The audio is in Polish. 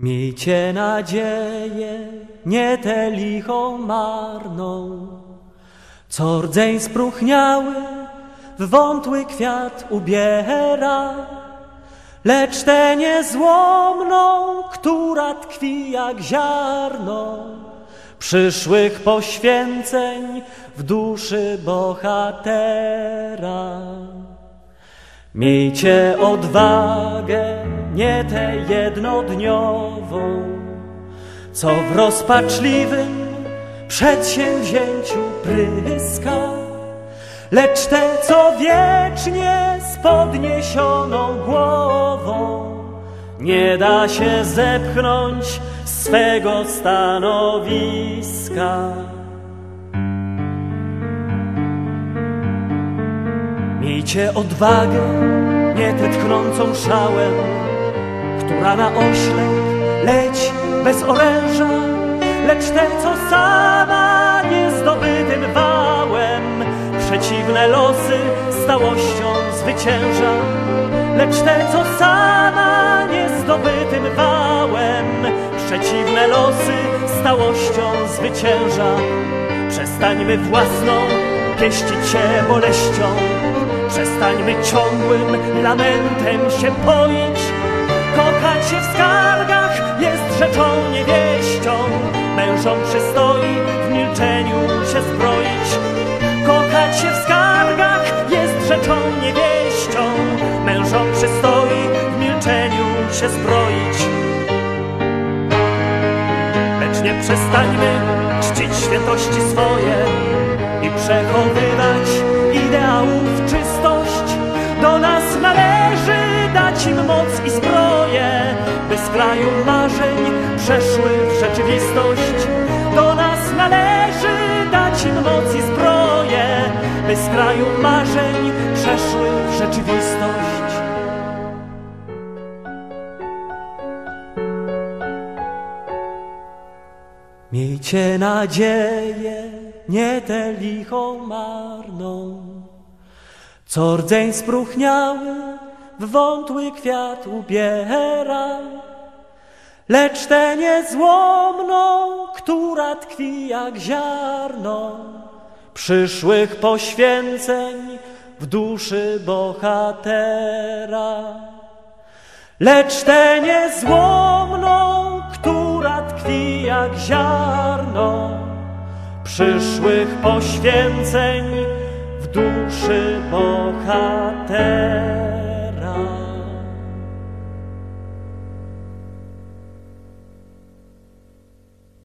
Miejcie nadzieję, nie tę lichą marną, co rdzeń spróchniały w wątły kwiat ubiera, lecz tę niezłomną, która tkwi jak ziarno przyszłych poświęceń w duszy bohatera. Miejcie odwagę, nie tę jednodniową, co w rozpaczliwym przedsięwzięciu pryska, lecz tę, co wiecznie z podniesioną głową nie da się zepchnąć swego stanowiska. Miejcie odwagę, nie tę tchnącą szałem, która na oślep leci bez oręża, lecz tę, co sama niezdobytym wałem przeciwne losy stałością zwycięża, lecz tę, co sama niezdobytym wałem przeciwne losy stałością zwycięża. Przestańmy własną pieścić się boleścią, przestańmy ciągłym lamentem się poić. Kochać się w skargach jest rzeczą niewieścią, mężom przystoi w milczeniu się zbroić. Kochać się w skargach jest rzeczą niewieścią, mężom przystoi w milczeniu się zbroić. Lecz nie przestańmy czcić świętości swoje marzeń przeszły w rzeczywistość. Do nas należy dać im moc i zbroję, by z kraju marzeń przeszły w rzeczywistość. Miejcie nadzieję, nie tę lichą marną, co rdzeń spróchniały w wątły kwiat ubiera, lecz tę niezłomną, która tkwi jak ziarno przyszłych poświęceń w duszy bohatera. Lecz tę niezłomną, która tkwi jak ziarno przyszłych poświęceń w duszy bohatera.